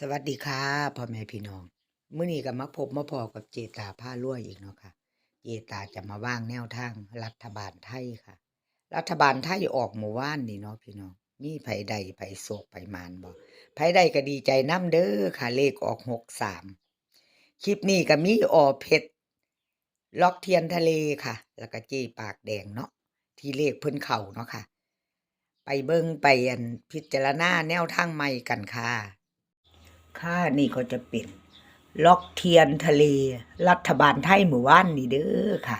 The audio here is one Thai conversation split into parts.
สวัสดีค่ะพ่อแม่พี่น้องมื้อนี้ก็มาพบมาพอกับเจตาผ้ารวยอีกเนาะค่ะ เจตาจะมาว่างแนวทาง รัฐบาลไทยค่ะ รัฐบาลไทยออกหมู่ว่านนี่เนาะพี่น้อง มีไผใดไผโศกไผมานบ่ไผใดก็ดีใจน้ำเด้อค่ะ เลขออกหกสามคลิปนี้ก็มีออเพชรล็อกเทียนทะเลค่ะ แล้วก็เจปากแดงเนาะที่เลขเพิ่นเข่าเนาะค่ะ ไปเบิ่งไปอันพิจารณาแนวทางใหม่กันค่ะ ค่านี่ก็จะเป็น ล็อกเทียนทะเล รัฐบาลไทยหมู่ว่านนี่เด้อค่ะ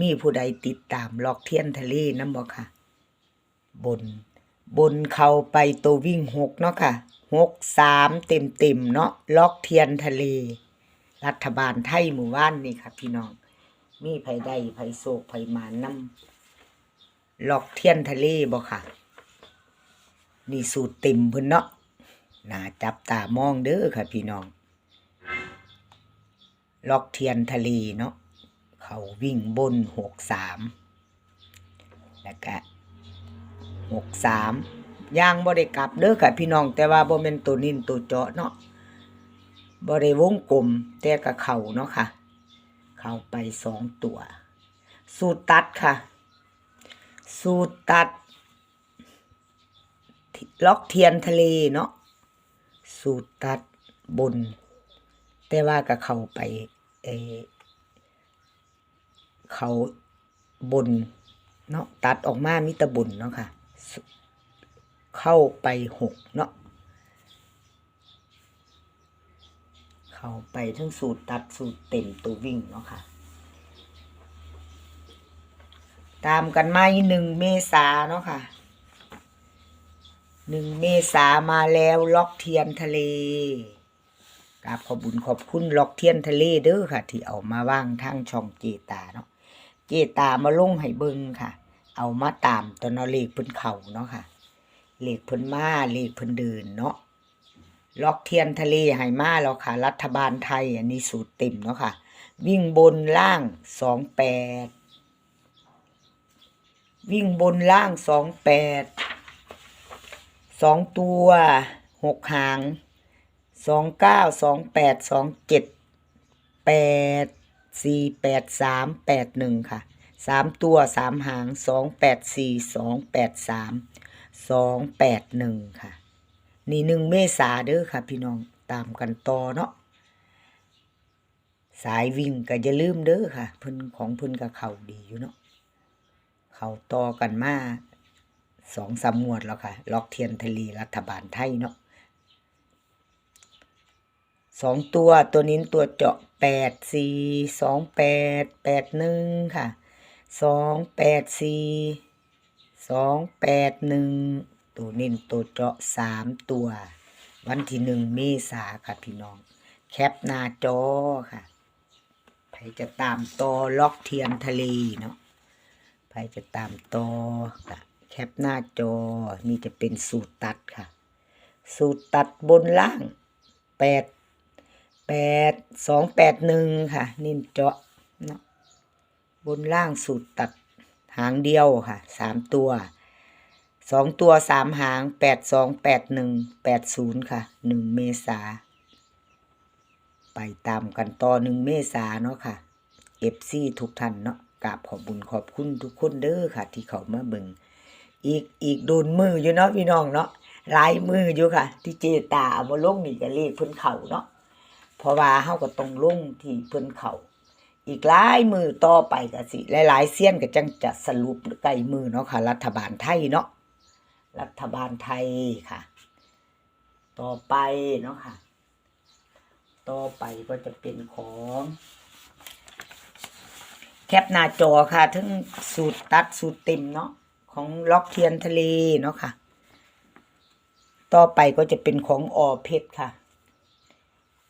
มีผู้ใดติดตามล็อกเทียนทะเลนำบ่ค่ะ บน บนเขาไปตัววิ่งหกเนาะค่ะหกสามเต็มเต็มเนาะล็อกเทียนทะเล รัฐบาลไทยหมู่ว่านนี่ค่ะ พี่น้อง มีไผใดไผโศกไผมานนำล็อกเทียนทะเลบ่ค่ะนี่สูตรเต็มเพิ่นเนาะ น่าจับตามองเด้อค่ะพี่น้อง ล็อกเทียนทะเลเนาะเขาวิ่งบนหกสามแล้วก็หกสามย่างบ่ได้กลับเด้อค่ะพี่น้อง แต่ว่าบ่แม่นตัวนินตัวเจาะเนาะบ่ได้วงกลมแต่ก็เข่าเนาะค่ะ เขาไปสองตัว สูตรตัดค่ะ สูตรตัด ล็อกเทียนทะเลเนาะ สูตรตัดบน แต่ว่าก็เข้าไปเอเขาบนเนาะตัดออกมามีแตะบนเนาะค่ะ เข้าไปหกเนาะเข้าไปทั้งสูตรตัดสูตรเต็มตัววิ่งเนาะค่ะ ตามกันมาอีกหนึ่งเมษาเนาะค่ะ หนึ่งเมษามาแล้วล็อกเทียนทะเลกราบขอบุญขอบคุณล็อกเทียนทะเลเด้อค่ะ ที่เอามาว่างทางช่องเจตาเนาะเจตามาลงให้เบิงค่ะ เอามาตามตอนเอาเลขเพิ่นเข่าเนาะค่ะ เลขเพิ่นมาเลขเพิ่นเดินเนาะล็อกเทียนทะเลให้มาแล้วค่ะ รัฐบาลไทยอันนี้สูตรเต็มเนาะค่ะ วิ่งบนล่างสองแปดวิ่งบนล่างสองแปด สองตัวหกหางสองเก้าสองแปดสองเจ็ดแปดสี่แปดสามแปดหนึ่งค่ะสามตัวสามหางสองแปดสี่สองแปดสามสองแปดหนึ่งค่ะ นี่หนึ่งเมษาเด้อค่ะ พี่น้องตามกันต่อเนาะสายวิ่งก็อย่าลืมเด้อค่ะ เพิ่นของเพิ่นกับเขาดีอยู่เนาะเขาต่อกันมา สองสามงวดแล้วค่ะ ล็อกเทียนทะเลรัฐบาลไทยเนาะสองตัวตัวนี้ตัวเจาะแปดสี่สองแปดแปดหนึ่งค่ะสองแปดสี่สองแปดหนึ่งตัวนี้ตัวเจาะสามตัว วันที่หนึ่งเมษาค่ะพี่น้อง แคปหน้าจอค่ะใครจะตามต่อล็อกเทียนทะเลเนาะใครจะตามต่อค่ะ แคปหน้าจอนี่จะเป็นสูตรตัดค่ะ สูตรตัดบนล่างแปดแปดสองแปดหนึ่งค่ะนิ่เจาะเนาะบนล่างสูตรตัดหางเดียวค่ะสามตัวสองตัวสามหางแปดสองแปดหนึ่งแปดศูนย์ค่ะหนึ่งเมษาไปตามกันต่อหนึ่งเมษาเนาะค่ะเอฟซีทุกท่านเนาะกราบขอบบุญขอบคุณทุกคนเด้อค่ะ ที่เขามาเบิ่ง อีกอีกโดนมืออยู่เนาะพี่น้องเนาะหลายมืออยู่ค่ะ ที่เจตาเอามาลงนี่ก็เลขเพิ่นเข่าเนาะเพราะว่าเฮาก็ต้องลงที่เพิ่นเข่าอีกหลายมือต่อไปก็สิหลายๆเสี้ยนก็จังจะสรุปใกล้มือเนาะค่ะ รัฐบาลไทยเนาะรัฐบาลไทยค่ะ ต่อไปเนาะค่ะ ต่อไปก็จะเป็นของแคปหน้าจอค่ะทั้งสูตรตัดสูตรเต็มเนาะ ของล็อกเทียนทะเลเนาะค่ะ ต่อไปก็จะเป็นของออเพชรค่ะ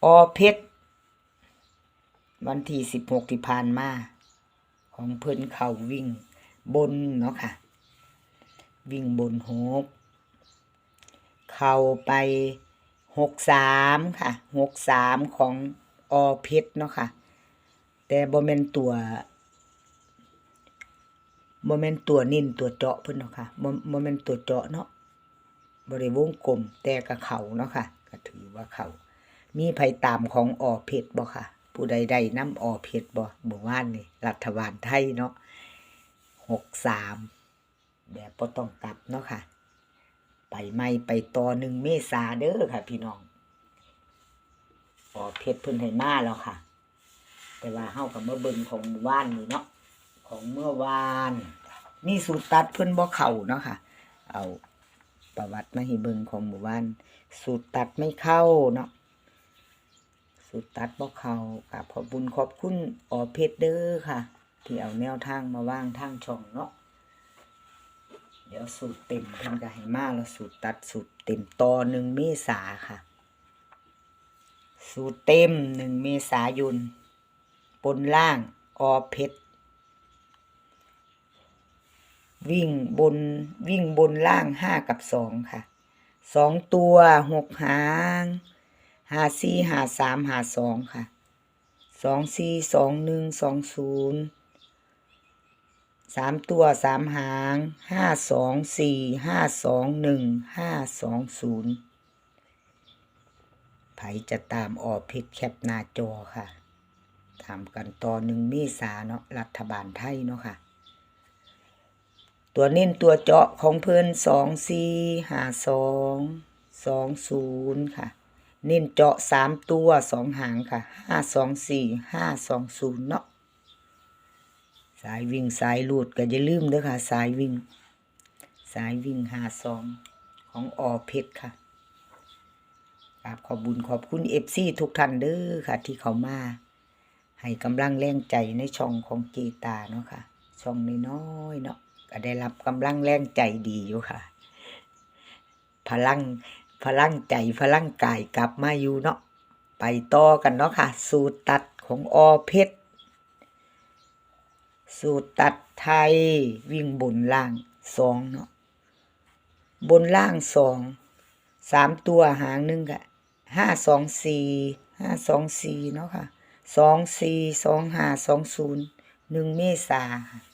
ออเพชรวันที่สิบหกที่ผ่านมา ของเพิ่อนเขาวิ่งบนเนาะค่ะ วิ่งบนหกเข่าไปหกสามค่ะหกสามของออเพชรเนาะค่ะ แต่บ่แม่นตัว โมเมนต์ตัวนินตัวเจาะเพิ่นเนาะค่ะโมโมเมนต์ตัวเจาะเนาะบริวงกลมแต่กับเขาเนาะค่ะก็ถือว่าเขามีไผตามของออเพชรบ่ค่ะ ผู้ใดใดน้ำออเพชรบ่เมื่อวานนี่รัฐบาลไทยเนาะหกสามแบบบ่ต้องกลับเนาะค่ะ ไปไม่ไปต่อหนึ่งเมษาเด้อค่ะ พี่น้องออเพชรเพิ่นให้มาแล้วค่ะ แต่ว่าเฮากับเมื่อเบิ่งของเมื่านนี่เนาะ ของเมื่อวาน นี่สูตรตัดเพิ่อนบ่เข้าเนาะค่ะ เอาประวัติมาให้เบิ่งของหมู่บ้าน สูตรตัดไม่เข้าเนาะสูตรตัดบ่เข้ากับขอบบุญขอบคุณออเพชรเด้อค่ะ ที่เอาแนวทางมาว่างทางช่องเนาะเดี๋ยวสูตรเต็มเพิ่นก็ให้มาแล้วสูตรตัดสูตรเต็มต่อหนึ่งเมษาค่ะ สูตรเต็มหนึ่งเมษายนบนล่างออเพชร วิ่งบนวิ่งบนล่างห้ากับสองค่ะสองตัวหกหางหาสี่หาสามหาสองค่ะสองสี่สองหนึ่งสองศูนย์สามตัวสามหางห้าสองสี่ห้าสองหนึ่งห้าสองศูนย์ไผจะตามออกพชรแคปหน้าจอค่ะตามกันต่อหนึ่งเมษาเนาะรัฐบาลไทยเนาะค่ะ ตัวเน้นตัวเจาะของเพิ่นสองสี่หาสองสองศูนย์ค่ะ เน้นเจาะสามตัวสองหางค่ะห้าสองสี่ห้าสองศูนย์เนาะสายวิ่งสายหลูดก็อย่าลืมเด้อค่ะ สายวิ่ง สายวิ่งหาสองของอเพชรค่ะกราบขอบบุญขอบคุณเอฟซีทุกท่านเด้อค่ะ ที่เขามา ให้กำลังแรงใจในช่องของเจตาเนาะค่ะ ช่องน้อยๆเนาะ ก็ได้รับกำลังแรงใจดีอยู่ค่ะ พลังพลังใจพลังกายกลับมาอยู่เนาะไปต่อกันเนาะค่ะ สูตรตัดของอเพชรสูตรตัดไทยวิ่งบนล่างสองเนาะบนล่างสองสามตัวหางหนึ่งกะห้าสองสี่ห้าสองสี่เนาะค่ะสองสี่สองห้าสองศูนย์หนึ่งเมษาค่ะ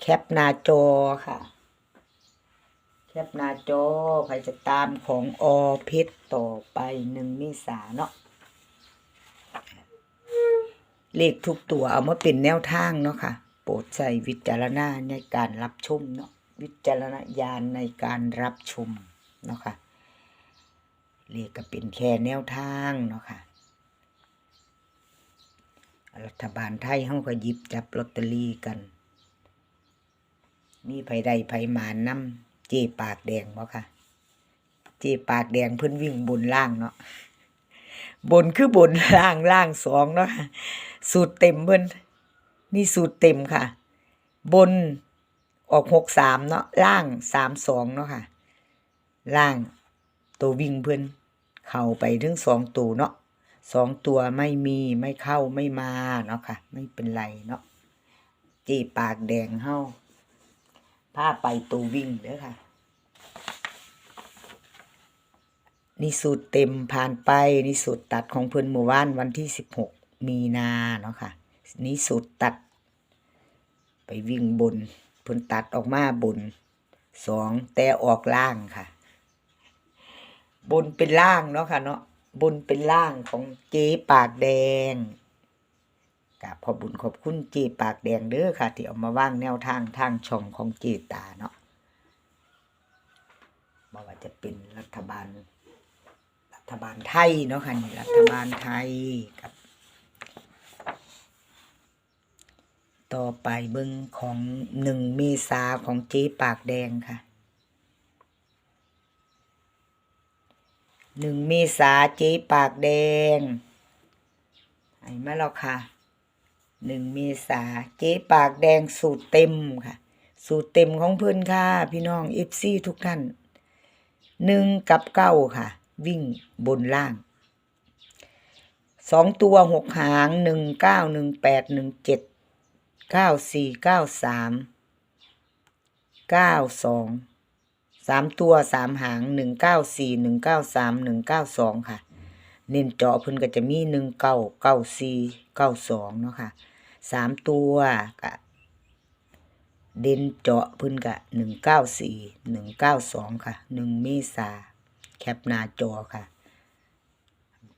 แคปหน้าจอค่ะ แคปหน้าจอใครจะตามของอพชรต่อไปหนึ่งเมษาเนาะเลขทุกตัวเอามาเป็นแนวทางเนาะค่ะ โปรดใช้วิจารณาในการรับชมเนาะวิจารณญาณในการรับชมเนาะค่ะเลขก็เป็นแค่แนวทางเนาะค่ะรัฐบาลไทยเขาก็หยิบจับลอตเตอรี่กัน มีไผใดไผมานนำเจปากแดงบ่ค่ะ เจปากแดงเพิ่นวิ่งบนล่างเนาะบนคือบนล่างล่างสองเนาะสูตรเต็มเพิ่นนี่สูตรเต็มค่ะ บนออกหกสามเนาะล่างสามสองเนาะค่ะ ล่างตัววิ่งเพิ่นเข้าไปถึงสองตัวเนาะสองตัวไม่มีไม่เข้าไม่มาเนาะค่ะ ไม่เป็นไรเนาะเจปากแดงเฮา พาไปตัววิ่งเด้อค่ะ นี่สูตรเต็มผ่านไป นี่สูตรตัดของเพิ่นหมู่บ้านวันที่สิบหกมีนาเนาะค่ะ นี่สูตรตัด ไปวิ่งบนเพิ่นตัดออกมาบนสองแต่ออกล่างค่ะ บนเป็นล่างเนาะค่ะเนาะบนเป็นล่างของเจ๊ปากแดง กับขอบุญขอบคุณเจปากแดงเด้อค่ะ ที่เอามาว่างแนวทางทางช่องของเจตาเนาะบ่ว่าจะเป็นรัฐบาล รัฐบาลไทยเนาะค่ะนี่รัฐบาลไทยกับ ต่อไปเบิ่งของหนึ่งเมษาของเจปากแดงค่ะหนึ่งเมษาเจปากแดงไอ้มาแล้วค่ะ หนึ่งเมษาเจ๊ปากแดงสูตรเต็มค่ะ สูตรเต็มของเพื่อนค่ะ พี่น้องเอฟซีทุกท่านหนึ่งกับเก้าค่ะ วิ่งบนล่างสองตัวหกหางหนึ่งเก้าหนึ่งแปดหนึ่งเจ็ดเก้าสี่เก้าสามเก้าสองสามตัวสามหางหนึ่งเก้าสี่หนึ่งเก้าสามหนึ่งเก้าสองค่ะ เน้นเจาะเพิ่นก็จะมีหนึ่งเก้าเก้าสี่เก้าสองเนาะค่ะสามตัวกะเด่นเจาะพิ่นกะหนึ่งเก้าสี่หนึ่งเก้าสองค่ะหนึ่งเมษาแคปหน้าจอค่ะ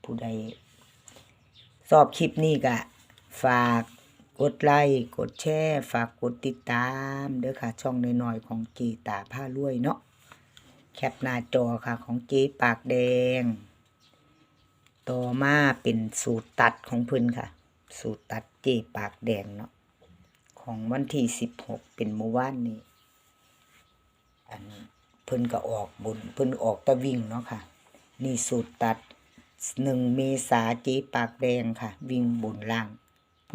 ผู้ใดชอบคลิปนี้ก็ฝากกดไลค์กดแชร์ฝากกดติดตามเด้อค่ะ ช่องน้อยๆของจีตาผ้ารวยเนาะแคปหน้าจอค่ะของเจปากแดง ต่อมาเป็นสูตรตัดของเพิ่นค่ะ สูตรตัดเจ๊ปากแดงเนาะของวันที่สิบหกเป็นเมื่อวานนี้ อันเพิ่นก็ออกบนเพิ่นออกตะวิ่งเนาะค่ะ นี่สูตรตัดหนึ่งเมษาเจ๊ปากแดงค่ะ วิ่งบนล่าง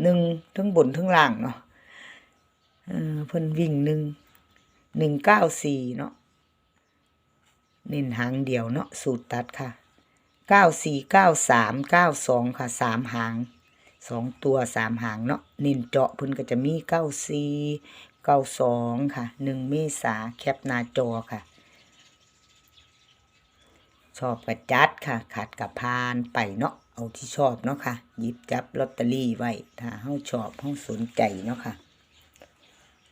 หนึ่งทั้งบนทั้งล่างเนาะเออเพิ่นวิ่งหนึ่งหนึ่งเก้าสี่เนาะเน้นหางเดียวเนาะสูตรตัดค่ะ เก้าสี่เก้าสามเก้าสองค่ะสามหางสองตัวสามหางเนาะน้นเจาะพิ่นก็จะมีเก้าสี่เก้าสองค่ะหนึ่งเมษาแคปหน้าจอค่ะ ชอบกระจัดค่ะ ขาดกับพานไปเนาะเอาที่ชอบเนาะค่ะหยิบจับลอตเตอรี่ไว้ถ้าเฮาชอบเฮาสนใจเนาะค่ะ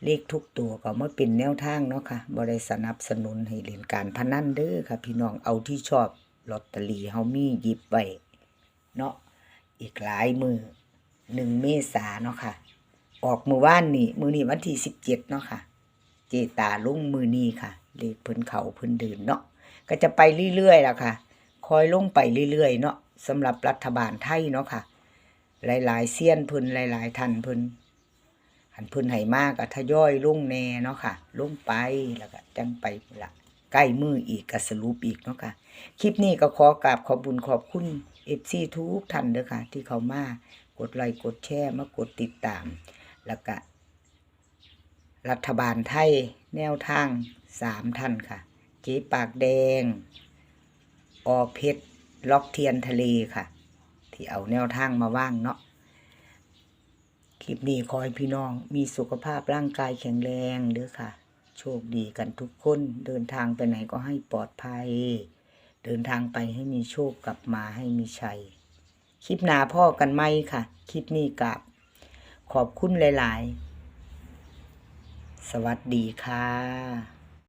เลขทุกตัวก็มาเป็นแนวทางเนาะค่ะบ่ได้สนับสนุนให้เล่นการพนันเด้อค่ะ พี่น้องเอาที่ชอบ ลอตเตอรี่เฮามีหยิบไว้เนาะอีกหลายมือหนึ่งเมษาเนาะค่ะ ออกมือว่านนี่มือนี้วันที่สิบเจ็ดเนาะค่ะ เจตาลงมือนี้ค่ะเลขพิ่นเขาพิ่นเดินเนาะก็จะไปเรื่อยๆล่ะค่ะ คอยลงไปเรื่อยๆเนาะสำหรับรัฐบาลไทยเนาะค่ะ หลายๆเซียนพิ่นหลาย ๆท่านพิ่นหันพิ่นให้มากก็ทยอยลงแน่เนาะค่ะลงไปแล้วก็จังไปละ ใกล้มืออีกก็สรุปอีกเนาะค่ะ คลิปนี้ก็ขอกราบขอบบุญขอบคุณ FC ทุกท่านเด้อค่ะ ที่เขามากดไลค์กดแชร์มากดติดตาม แล้วก็รัฐบาลไทยแนวทางสามท่านค่ะ เจ๊ปากแดงอเพชรล็อกเทียนทะเลค่ะ ที่เอาแนวทางมาว่างเนาะคลิปนี้ขอให้พี่น้องมีสุขภาพร่างกายแข็งแรงเด้อค่ะ โชคดีกันทุกคนเดินทางไปไหนก็ให้ปลอดภัย เดินทางไปให้มีโชคกลับมาให้มีชัย คลิปหนาพ่อกันไหมค่ะ คลิปนี้กับขอบคุณหลาย ๆ สวัสดีค่ะ